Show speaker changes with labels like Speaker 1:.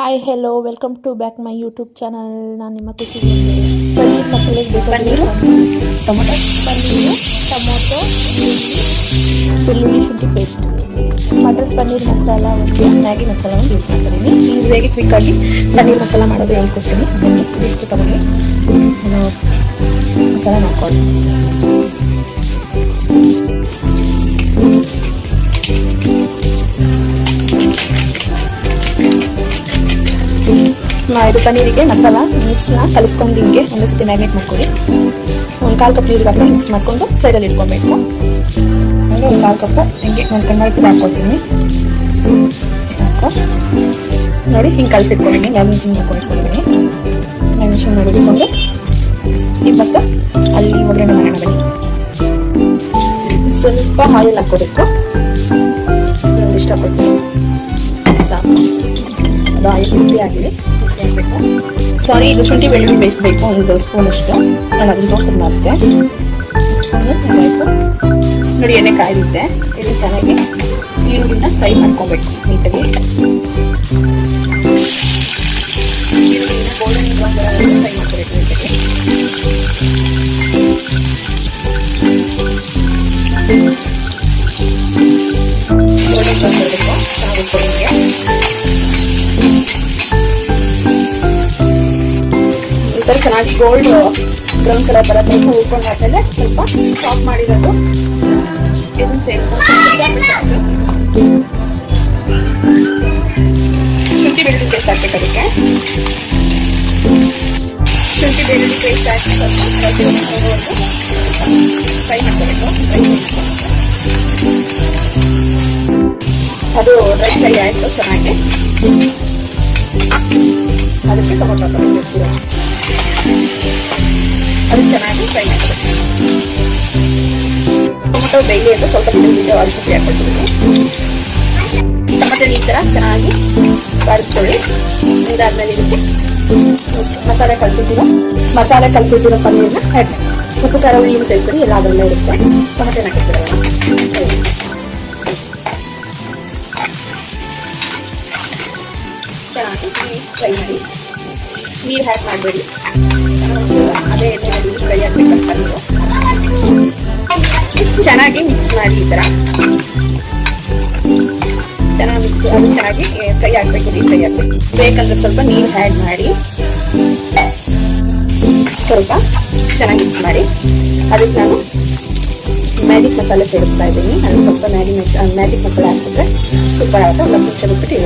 Speaker 1: Hi hello welcome to back my YouTube channel ನಾನು ನಿಮ್ಮ ಖುಷಿ ಪನ್ನೀರ್ ಮಸಾಲೆಗೆ ಪನ್ನೀರು ಟೊಮೊಟೊ. ಪನ್ನೀರು ಟೊಮೊಟೊ, ಬೆಳ್ಳುಳ್ಳಿ ಶುಂಠಿ ಪೇಸ್ಟ್ ಮಟರ್ ಪನ್ನೀರ್ ಮಸಾಲ ಒಂದು ಮ್ಯಾಗಿ ಮಸಾಲ ಒಂದು ಯೂಸ್ ಮಾಡ್ತೀನಿ. ಈಸಿಯಾಗಿ ಕ್ವಿಕ್ಕಾಗಿ ಪನ್ನೀರ್ ಮಸಾಲ ಮಾಡೋದು ಹೇಳ್ಕೊಡ್ತೀನಿ. ಇಷ್ಟು ತಗೊಂಡು ನಾನು ಮಸಾಲ ಮಾಡ್ಕೊಳ್ಳಿ. ಇದು ಪನ್ನೀರಿಗೆ ಮಸಾಲ ಮಿಕ್ಸ್ನ ಕಲಿಸ್ಕೊಂಡು ಹಿಂಗೆ ಒಂದು ಸತಿ ಮ್ಯಾಗ್ನೇಟ್ ಮಾಡ್ಕೊಳ್ಳಿ. ಒಂದು ಕಾಲು ಕಪ್ ನೀರಿಗೆ ಹಾಕಿ ಮಿಕ್ಸ್ ಮಾಡ್ಕೊಂಡು ಸೈಡಲ್ಲಿ ಇಟ್ಕೊಬೇಕು. ಹಾಗೆ ಒಂದು ಕಾಲು ಕಪ್ ಹಿಂಗೆ ಒಂದು ಕಣ್ಣಾಯ್ತು ಹಾಕ್ಕೊಳ್ತೀನಿ ಸಾಕು ನೋಡಿ ಹಿಂಗೆ ಕಲಿಸಿಟ್ಕೊಂಡಿದ್ದೀನಿ ಮ್ಯಾಗ್ನೇಟಿಂಗ್ ಮಾಡ್ಕೊಂಡಿಟ್ಕೊಂಡಿದ್ದೀನಿ ಮ್ಯಾಗ್ನೇಷನ್ ಮಾಡಿಕೊಂಡು ಇವಾಗ ಅಲ್ಲಿ ಒಗ್ಗರಣೆ ಮಾಡೋಣ ಬನ್ನಿ. ಸ್ವಲ್ಪ ಆಯಿಲ್ ಹಾಕೋಬೇಕು ಇಷ್ಟಪಡ್ತೀನಿ ಸಾಕು. ಅದು ಆಯಿಲ್ ಬಿಸಿ ಆಗಿದೆ. ಸಾರಿ ಇದು ಶುಂಠಿ ಬೆಳ್ಳುಳ್ಳಿ ಬೇಯಿಸಬೇಕು ಬೇಕು, ಒಂದು ಸ್ಪೂನ್ ಅಷ್ಟು. ನಾನು ಅದನ್ನು ತೋರಿಸೋದು ಆಯಿತು ನೋಡಿ, ಎಣ್ಣೆ ಕಾಯ್ದಿದ್ದೆ ಇದು ಚೆನ್ನಾಗಿ ಈರುಳ್ಳಿನ ಫ್ರೈ ಮಾಡ್ಕೊಬೇಕು, ನೀಟಾಗಿ. ಈರುಳ್ಳಿನ ಗೋಲ್ಡನ್ ಫ್ರೈ ಮಾಡ್ಕೋಬೇಕು ನೀಟಾಗಿ ಗೋಲ್ಡನ್ ಚೆನ್ನಾಗಿ ಚೆನ್ನಾಗಿ ಗೋಲ್ಡ್ ಬ್ರೌನ್ ಕಲರ್ ಬರೋ ತನಕ ಹುರ್ಕೊಂಡಾದ್ಮೇಲೆ ಸ್ವಲ್ಪ ಸ್ಟಾಪ್ ಮಾಡಿರೋದು. ಶುಂಠಿ ಬೆಳ್ಳುಳ್ಳಿ ಪೇಸ್ಟ್ ಹಾಕ್ಬೇಕು ಅದಕ್ಕೆ. ಶುಂಠಿ ಬೆಳ್ಳುಳ್ಳಿ ಪೇಸ್ಟ್ ಹಾಕಿ ಸ್ವಲ್ಪ ಫ್ರೈ ಮಾಡ್ಕೋಬೇಕು. ಫ್ರೈ ಅದು ಡ್ರೈ ಫ್ರೈ ಆಯಿತು ಚೆನ್ನಾಗಿ. ಅದಕ್ಕೆ ಟೊಮೊಟೊ ತಗೊಂಡಿರ್ತೀರ ಅದು ಚೆನ್ನಾಗಿ ಫ್ರೈ ಮಾಡಬೇಕು. ಟೊಮೊಟೊ ಬೇಯ್ಲಿ ಅಂತ ಸ್ವಲ್ಪ ಬಿಟ್ಟು ಅರಿಶಿನ ಹಾಕೊಳ್ತೀನಿ ಟೊಮೊಟೊ ಈ ಥರ ಚೆನ್ನಾಗಿ ಬಾರಿಸ್ಕೊಳ್ಳಿ. ಇದಾದ್ಮೇಲೆ ಇದಕ್ಕೆ ಮಸಾಲೆ ಕಲ್ಸಿದ್ದೀರೋ ಮಸಾಲೆ ಕಲ್ಸಿದ್ದೀರೋ ಪನ್ನೀರ್ನ ಆ್ಯಡ್ ಉಪ್ಪು, ಖಾರ, ಹುಳಿ ಎಲ್ಲ ಅದರಲ್ಲೇ ಇರುತ್ತೆ. ಟೊಮೊಟೊನ ಹಾಕಿರ್ತೀರಲ್ಲ ಚೆನ್ನಾಗಿ ಫ್ರೈ ಮಾಡಿ. ನೀರು ಹ್ಯಾಕ್ ಮಾಡಬೇಡಿ. ಅದೇ ಎಣ್ಣೆಯಲ್ಲಿ ಫ್ರೈ ಆಗಬೇಕಂತ ಚೆನ್ನಾಗಿ ಮಿಕ್ಸ್ ಮಾಡಿ ಈ ಥರ ಚೆನ್ನಾಗಿ ಮಿಕ್ಸ್ ಅದು ಚೆನ್ನಾಗಿ ಫ್ರೈ ಆಗಬೇಕು ರೀ ಫ್ರೈ ಆಗಬೇಕು. ಬೇಕಂದ್ರೆ ಸ್ವಲ್ಪ ನೀರು ಹ್ಯಾಡ್ ಮಾಡಿ. ಸ್ವಲ್ಪ ಚೆನ್ನಾಗಿ ಮಿಕ್ಸ್ ಮಾಡಿ. ಅದಕ್ಕೆ ನಾನು ಮ್ಯಾಜಿಕ್ ಮಸಾಲೆ ಸೇರಿಸ್ತಾ ಇದ್ದೀನಿ. ಅದು ಸ್ವಲ್ಪ ಮ್ಯಾಗಿ ಮ್ಯಾಜಿಕ್ ಮಸಾಲೆ ಹಾಕಿದ್ರೆ ಸೂಪರ್ ಆಗುತ್ತೆ. ಒಂದು ನಿಮಿಷ ಇರುತ್ತೆ